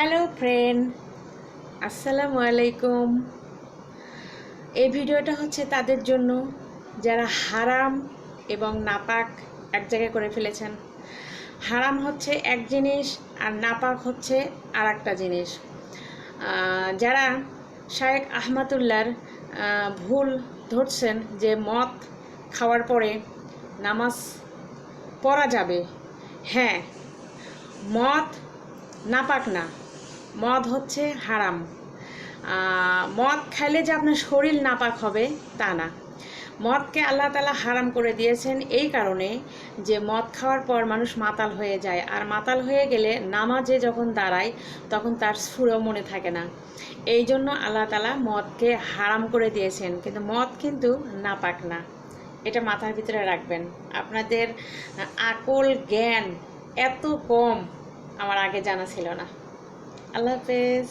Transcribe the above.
Hello friend আসসালামু আলাইকুম এই ভিডিওটা হচ্ছে তাদের জন্য, যারা হারাম এবং নাপাক এক জায়গায় করে ফেলেছেন। হারাম হচ্ছে এক জিনিস আর নাপাক হচ্ছে আর একটা জিনিস যারা শায়েক আহমদুল্লার ভুল ধরছেন যে মদ খাওয়ার পরে নামাজ পড়া যাবে হ্যাঁ মদ নাপাক না। মদ হচ্ছে হারাম। মদ খাইলে যে আপনার শরীর নাপাক হবে, তা না। মদকে আল্লাহ তালা হারাম করে দিয়েছেন এই কারণে যে মদ খাওয়ার পর মানুষ মাতাল হয়ে যায়। আর মাতাল হয়ে গেলে নামাজে যখন দাঁড়ায়, তখন তার সুরও মনে থাকে না। এই জন্য আল্লাহ তালা মদকে হারাম করে দিয়েছেন। কিন্তু মদ কিন্তু নাপাক না। এটা মাথার ভিতরে রাখবেন। আপনাদের আকল জ্ঞান এত কম আমার আগে জানা ছিল না। আল্লাহ হাফেজ